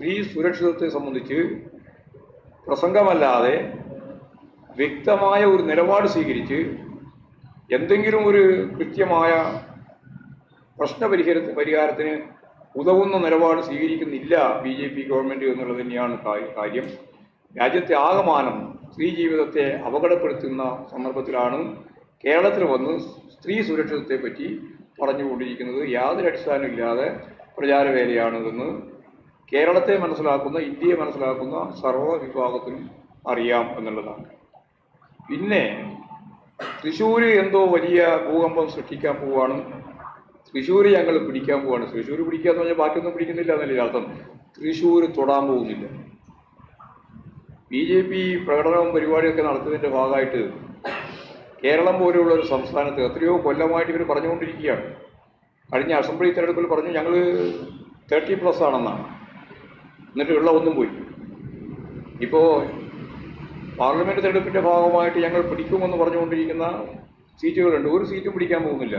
സ്ത്രീ സുരക്ഷിതത്വത്തെ സംബന്ധിച്ച് പ്രസംഗമല്ലാതെ വ്യക്തമായ ഒരു നിലപാട് സ്വീകരിച്ച് എന്തെങ്കിലും ഒരു കൃത്യമായ പ്രശ്നപരിഹാരത്തിന് പരിഹാരത്തിന് ഉതകുന്ന നിലപാട് സ്വീകരിക്കുന്നില്ല ബി ജെ പി ഗവൺമെന്റ് എന്നുള്ളത് തന്നെയാണ് കാര്യം. രാജ്യത്തെ ആകമാനം സ്ത്രീ ജീവിതത്തെ അപകടപ്പെടുത്തുന്ന സന്ദർഭത്തിലാണ് കേരളത്തിൽ വന്ന് സ്ത്രീ സുരക്ഷിതത്തെ പറ്റി പറഞ്ഞുകൊണ്ടിരിക്കുന്നത്. യാതൊരു അടിസ്ഥാനമില്ലാതെ പ്രചാരവേലയാണിതെന്ന് കേരളത്തെ മനസ്സിലാക്കുന്ന ഇന്ത്യയെ മനസ്സിലാക്കുന്ന സർവ വിഭാഗത്തിനും അറിയാം എന്നുള്ളതാണ്. പിന്നെ തൃശ്ശൂർ എന്തോ വലിയ ഭൂകമ്പം സൃഷ്ടിക്കാൻ പോവുകയാണ് തൃശ്ശൂർ ഞങ്ങൾ പിടിക്കാൻ പോവാണ്. തൃശ്ശൂർ പിടിക്കുക എന്ന് പറഞ്ഞാൽ ബാക്കിയൊന്നും പിടിക്കുന്നില്ല എന്നല്ലേ അർത്ഥം. തൃശ്ശൂർ തൊടാൻ പോകുന്നില്ല. ബി ജെ പി പ്രകടനവും പരിപാടിയൊക്കെ നടത്തുന്നതിന്റെ ഭാഗമായിട്ട് കേരളം പോലെയുള്ള ഒരു സംസ്ഥാനത്ത് എത്രയോ കൊല്ലമായിട്ട് ഇവർ പറഞ്ഞുകൊണ്ടിരിക്കുകയാണ്. കഴിഞ്ഞ അസംബ്ലി തെരഞ്ഞെടുപ്പിൽ പറഞ്ഞു ഞങ്ങൾ തേർട്ടി പ്ലസ് ആണെന്നാണ്. എന്നിട്ട് ഉള്ള ഒന്നും പോയി. ഇപ്പോ പാർലമെന്റ് തെരഞ്ഞെടുപ്പിന്റെ ഭാഗമായിട്ട് ഞങ്ങൾ പിടിക്കുമെന്ന് പറഞ്ഞുകൊണ്ടിരിക്കുന്ന സീറ്റുകളുണ്ട്. ഒരു സീറ്റും പിടിക്കാൻ പോകുന്നില്ല.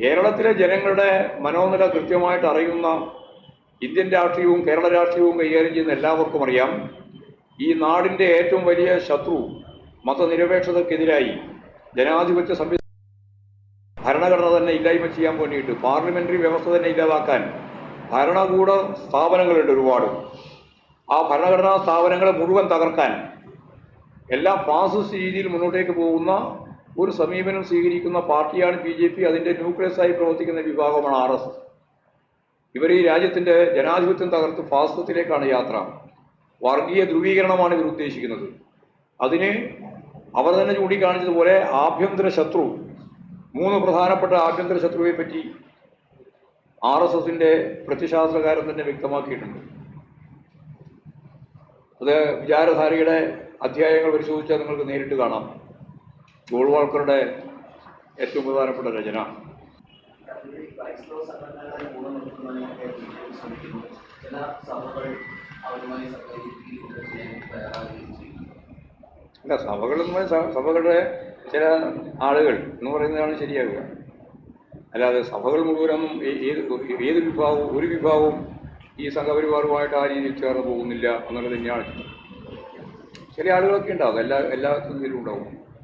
കേരളത്തിലെ ജനങ്ങളുടെ മനോനില കൃത്യമായിട്ട് അറിയുന്ന ഇന്ത്യൻ രാഷ്ട്രീയവും കേരള രാഷ്ട്രീയവും കൈകാര്യം ചെയ്യുന്ന എല്ലാവർക്കും അറിയാം. ഈ നാടിന്റെ ഏറ്റവും വലിയ ശത്രു മതനിരപേക്ഷതക്കെതിരായി ജനാധിപത്യ സംവിധാനം ഭരണഘടന തന്നെ ഇല്ലായ്മ ചെയ്യാൻ വേണ്ടിയിട്ട് പാർലമെന്ററി വ്യവസ്ഥ തന്നെ ഇല്ലാതാക്കാൻ ഭരണകൂട സ്ഥാപനങ്ങളുണ്ട് ഒരുപാട്. ആ ഭരണഘടനാ സ്ഥാപനങ്ങളെ മുഴുവൻ തകർക്കാൻ എല്ലാ ഫാസിസ്റ്റ് രീതിയിൽ മുന്നോട്ടേക്ക് പോകുന്ന ഒരു സമീപനം സ്വീകരിക്കുന്ന പാർട്ടിയാണ് ബി ജെ പി. അതിന്റെ ന്യൂക്ലിയസായി പ്രവർത്തിക്കുന്ന വിഭാഗമാണ് ആർ എസ്. എസ് ഇവർ ഈ രാജ്യത്തിന്റെ ജനാധിപത്യം തകർത്ത് ഫാസിസത്തിലേക്കാണ് യാത്ര. വർഗീയ ധ്രുവീകരണമാണ് ഇവർ ഉദ്ദേശിക്കുന്നത്. അതിന് അവർ തന്നെ ചൂണ്ടിക്കാണിച്ചതുപോലെ ആഭ്യന്തര ശത്രു മൂന്ന് പ്രധാനപ്പെട്ട ആഭ്യന്തര ശത്രുവെ പറ്റി ആർ എസ് എസിന്റെ പ്രത്യശാസ്ത്രകാരൻ തന്നെ വ്യക്തമാക്കിയിട്ടുണ്ട്. അത് വിചാരധാരയുടെ അധ്യായങ്ങൾ പരിശോധിച്ചാൽ നിങ്ങൾക്ക് നേരിട്ട് കാണാം. ഗോൾവാൾക്കറുടെ ഏറ്റവും പ്രധാനപ്പെട്ട രചന. അല്ല സഭകൾ എന്ന് പറഞ്ഞാൽ സ- സഭകളുടെ ചില ആളുകൾ എന്ന് പറയുന്നതാണ് ശരിയാകുക. അല്ലാതെ സഭകൾ മുഴുവനൊന്നും ഏ- ഏത് ഏത് വിഭാഗവും ഒരു വിഭാഗവും ഈ സംഘപരിവാറുമായിട്ട് ആ രീതിയിൽ ചേർന്ന് പോകുന്നില്ല എന്നുള്ളത് തന്നെയാണ്. ചില ആളുകളൊക്കെ ഉണ്ടാവും. എല്ലാ എല്ലാ ഇതിലും ഉണ്ടാവും.